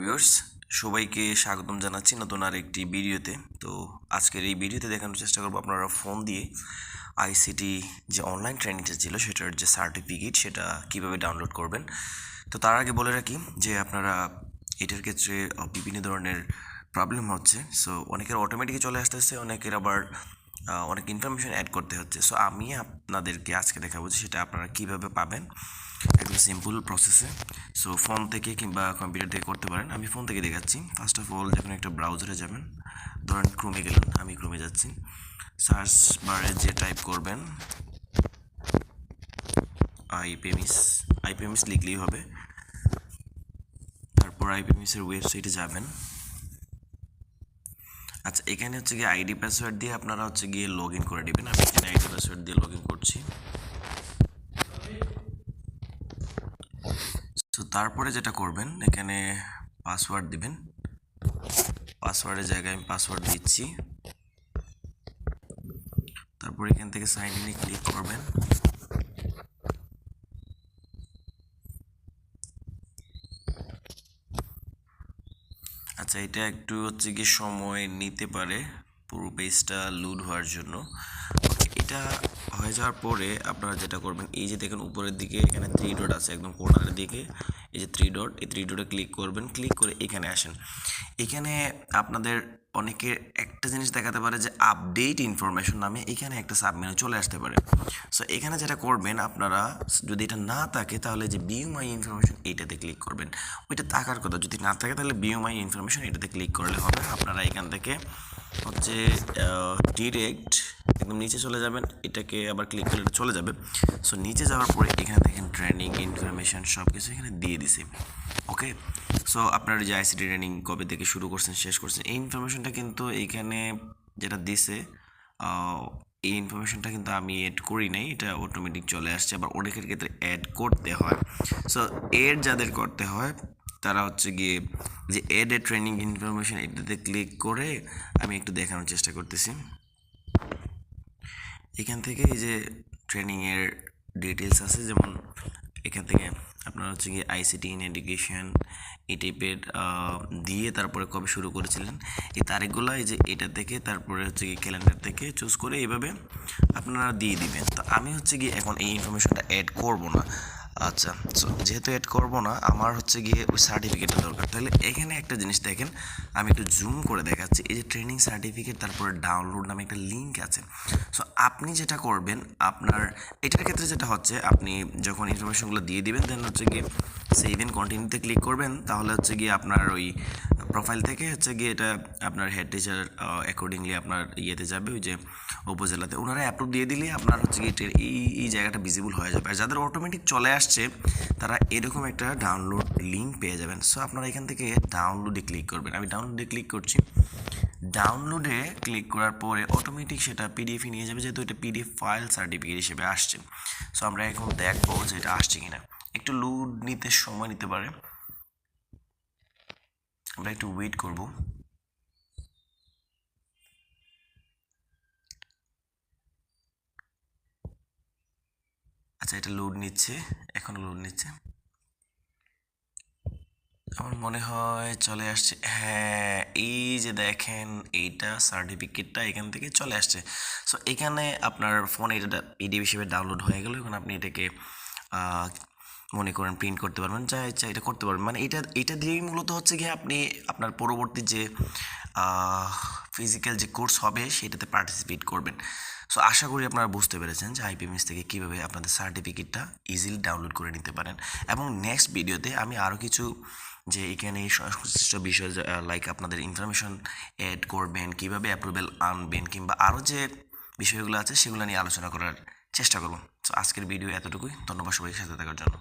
Viewers সবাইকে স্বাগতম জানাচ্ছি নতুন আর একটি ভিডিওতে। তো আজকের এই ভিডিওতে দেখানোর চেষ্টা করব আপনারা ফোন দিয়ে আইসিটি যে অনলাইন ট্রেনিংটা ছিল, সেটার যে সার্টিফিকেট সেটা কীভাবে ডাউনলোড করবেন। তো তার আগে বলে রাখি যে আপনারা এটার ক্ষেত্রে বিভিন্ন ধরনের প্রবলেম হচ্ছে। সো অনেকের অটোমেটিকই চলে আসতে আসতেছে, অনেকের আবার অনেক ইনফরমেশন অ্যাড করতে হচ্ছে। সো আমি আপনাদেরকে আজকে দেখাবো যে সেটা আপনারা কীভাবে পাবেন। একদম সিম্পল প্রসেসে সো ফোন থেকে কিংবা কম্পিউটার থেকে করতে পারেন। আমি ফোন থেকে দেখাচ্ছি। ফার্স্ট অফ অল যখন একটা ব্রাউজারে যাবেন, ধরেন ক্রোমে গেলেন, আমি ক্রোমে যাচ্ছি। সার্চ বারে যে টাইপ করবেন আইপিএমইস আইপিএমইস লিখলেই হবে। তারপর আইপিএমইসের ওয়েবসাইটে যাবেন। আচ্ছা এখানে হচ্ছে গিয়ে আইডি পাসওয়ার্ড দিয়ে আপনারা হচ্ছে গিয়ে লগ ইন করে নেবেন। আমি এখানে আইডি পাসওয়ার্ড দিয়ে লগ ইন করছি। তারপরে যেটা করবেন, এখানে পাসওয়ার্ড দিবেন। পাসওয়ার্ডের জায়গায় আমি পাসওয়ার্ড দিচ্ছি। তারপর এখান থেকে সাইন ইনে ক্লিক করবেন। আচ্ছা এটা একটু হচ্ছে কি সময় নিতে পারে, পুরো পেজটা লোড হওয়ার জন্য। এটা হয়ে যাওয়ার পরে আপনারা যেটা করবেন, এই যে দেখেন উপরের দিকে এখানে থ্রি ডট আছে, একদম কর্নারের দিকে। এই যে থ্রি ডট এই থ্রি ডটে ক্লিক করবেন ক্লিক করে এখানে আসেন। এখানে আপনাদের অনেকে একটা জিনিস দেখাতে পারে যে আপডেট ইনফরমেশন নামে এখানে একটা সাবমেনু চলে আসতে পারে। সো এখানে যেটা করবেন আপনারা, যদি এটা না থাকে তাহলে যে বিউ মাই ইনফরমেশন এইটাতে ক্লিক করবেন। ওইটা থাকার কথা, যদি না থাকে তাহলে বিউ মাই ইনফরমেশন এটাতে ক্লিক করলে হবে আপনারা এখান থেকে হচ্ছে ডিরেক্ট একদম নিচে চলে যাবেন, এটাকে আবার ক্লিক করলে চলে যাবে। সো নিচে যাওয়ার পরে এখানে দেখেন ট্রেনিং ইনফরমেশন সব কিছু এখানে দিয়ে দিছে। ওকে সো আপনার যে আইসিটি ট্রেনিং কবে থেকে শুরু করছেন, শেষ করছেন, এই ইনফরমেশনটা কিন্তু এইখানে যেটা দিছে এই ইনফরমেশনটা কিন্তু আমি অ্যাড করি নাই, এটা অটোমেটিক চলে আসছে। আবার অনেকের ক্ষেত্রে অ্যাড করতে হয়। সো এর যাদের করতে হয়, তারা হচ্ছে গিয়ে যে এড এ ট্রেনিং ইনফরমেশন এটাতে ক্লিক করে আমি একটু দেখানোর চেষ্টা করতেছি। এখান থেকে এই যে ট্রেনিংয়ের ডিটেলস আছে, যেমন এখান থেকে আপনার হচ্ছে গিয়ে আইসিটি ইন এডুকেশন এই টাইপের দিয়ে তারপরে কবে শুরু করেছিলেন, এই তারিখগুলো এই যে এটা থেকে তারপরে হচ্ছে গিয়ে ক্যালেন্ডার থেকে চুজ করে এইভাবে আপনারা দিয়ে দিবেন। তো আমি হচ্ছে গিয়ে এখন এই ইনফরমেশনটা অ্যাড করব না। আচ্ছা সো যেহেতু এড করব না, আমার হচ্ছে গিয়ে ওই সার্টিফিকেটটা দরকার। তাহলে এখানে একটা জিনিস দেখেন, আমি একটু জুম করে দেখাচ্ছি। এই যে ট্রেনিং সার্টিফিকেট তারপরে ডাউনলোড নামে একটা লিঙ্ক আছে। সো আপনি যেটা করবেন, আপনার, এটার ক্ষেত্রে যেটা হচ্ছে, আপনি যখন ইনফরমেশনগুলো দিয়ে দিবেন দেন হচ্ছে গিয়ে সেভ ইন কন্টিনিউতে ক্লিক করবেন, তাহলে হচ্ছে গিয়ে আপনার ওই প্রোফাইল থেকে হচ্ছে গিয়ে এটা আপনার হেড টিচার অ্যাকর্ডিংলি আপনার ইয়েতে যাবে, ওই যে উপজেলাতে। ওনারা অ্যাপ্রুভ দিয়ে দিলে আপনার হচ্ছে গিয়ে এই এই জায়গাটা ভিজিবল হয়ে যাবে। আর যাদের অটোমেটিক চলে আসছে, তারা এরকম একটা ডাউনলোড লিঙ্ক পেয়ে যাবেন। সো আপনারা এখান থেকে ডাউনলোডে ক্লিক করবেন। আমি ডাউনলোডে ক্লিক করছি। ডাউনলোডে ক্লিক করার পরে অটোমেটিক সেটা পিডিএফে নিয়ে যাবে, যেহেতু এটা পিডিএফ ফাইল সার্টিফিকেট হিসেবে আসছে। সো আমরা এখন দেখব যে এটা আসছে কিনা। একটু লোড নিতে সময় নিতে পারে। আমরা একটু ওয়েট করব। আচ্ছা এটা লোড নিচ্ছে, এখনও লোড নিচ্ছে। আমার মনে হয় চলে আসছে হ্যাঁ এই যে দেখেন, এইটা সার্টিফিকেটটা এখান থেকে চলে আসছে। সো এখানে আপনার ফোনে এটা পিডিএফ হিসেবে ডাউনলোড হয়ে গেল, এখন আপনি এটাকে মনে করেন প্রিন্ট করতে পারবেন, যা ইচ্ছা এটা করতে পারবেন। মানে এটা এটা দিয়েই মূলত হচ্ছে গিয়ে আপনি আপনার পরবর্তী যে ফিজিক্যাল যে কোর্স হবে সেটাতে পার্টিসিপেট করবেন। সো আশা করি আপনারা বুঝতে পেরেছেন যে আইপিএমএস থেকে কীভাবে আপনাদের সার্টিফিকেটটা ইজিলি ডাউনলোড করে নিতে পারেন। এবং নেক্সট ভিডিওতে আমি আরও কিছু যে এখানে সংশ্লিষ্ট বিষয় লাইক আপনাদের ইনফরমেশন অ্যাড করবেন, কীভাবে অ্যাপ্রুভেল আনবেন, কিংবা আরও যে বিষয়গুলো আছে সেগুলো নিয়ে আলোচনা করার চেষ্টা করব তো আজকের ভিডিও এতটুকুই। ধন্যবাদ সবাইকে সাথে থাকার জন্য।